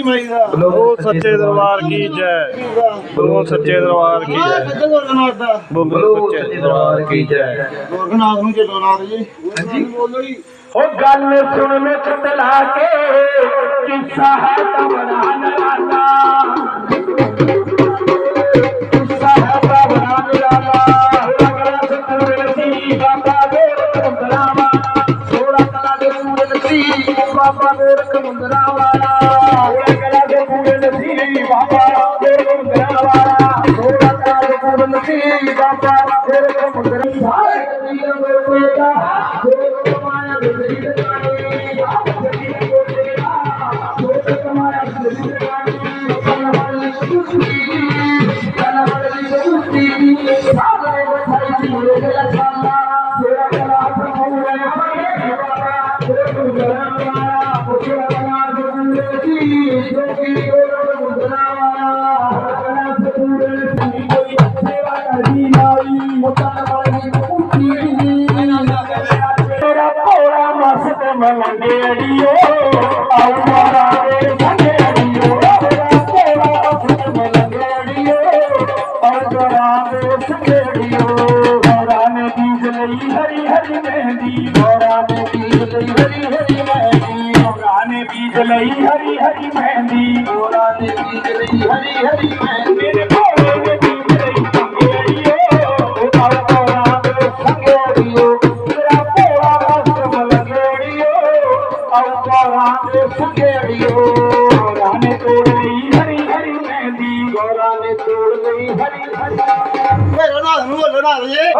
सच्चे दरबार की जय। बोलो सच्चे दरबार की जय। बोलो सच्चे दरबार की जय। गोरखनाथ मुझे जी बोलो जी ओ गल सुन में चला के किस्सा है तो बनाना जल हरी हरी महंदी बरान बीज नई Hari Hari mehndi Pero nada, no vuelvo nada, ¿eh?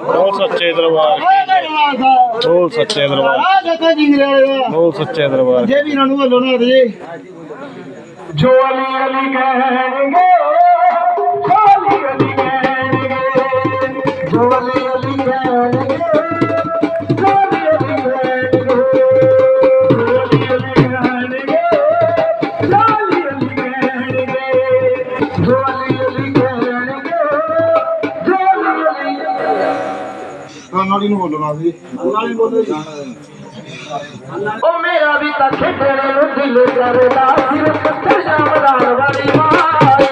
बोल सच्चे दरबार बोल सच्चे दरबार बोल सच्चे दरबार जे भी रणु लोना दे जो अली अली कहेंगे जो अली अली ਨਾਲ ਹੀ ਨੂੰ ਬੋਲਣਾ ਸੀ। ਨਾਲ ਹੀ ਬੋਲੋ ਜੀ ਉਹ ਮੇਰਾ ਵੀ ਤਾਂ ਖੇਡਣੇ ਨੂੰ ਦਿਲ ਕਰਦਾ ਸਿਰਫ ਤੇਰਾ ਮਰਾਲ ਵਾਲੀ ਮਾਈ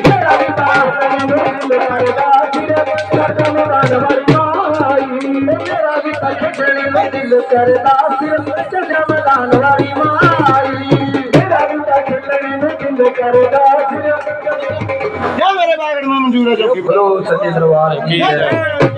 ਮੇਰਾ ਵੀ ਤਾਂ ਖੇਡਣੇ ਨੂੰ ਦਿਲ ਕਰਦਾ ਸਿਰਫ ਤੇਰਾ ਮਰਾਲ ਵਾਲੀ ਮਾਈ ਮੇਰਾ ਵੀ ਤਾਂ ਖੇਡਣੇ ਨੂੰ ਦਿਲ ਕਰਦਾ ਸਿਰਫ ਤੇਰਾ ਮਰਾਲ ਵਾਲੀ ਮਾਈ ਮੇਰਾ ਵੀ ਤਾਂ ਖੇਡਣੇ ਨੂੰ ਦਿਲ ਕਰਦਾ ਸਿਰਫ ਯਾ ਮੇਰੇ। ਬਾਗੜ ਨੂੰ ਮਨਜ਼ੂਰ ਹੈ ਜੋ ਕਿ ਬਲੋ ਸੱਚੇ ਦਰਬਾਰ ਕੀ ਹੈ?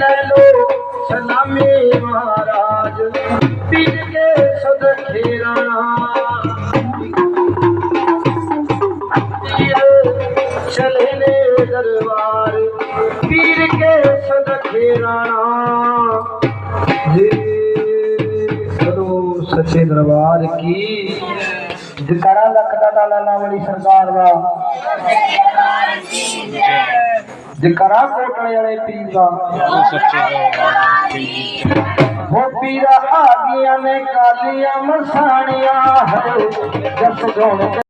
ले सलामी महाराज पीर के दरबार पीर के सद खेराना सदो सच्चे दरबार की जकारा लखदा लाला वाली सरकार दा जेकरा कोटले वाले पीरा वो पीरा आगिया ने कालिया मसानिया है जस जोन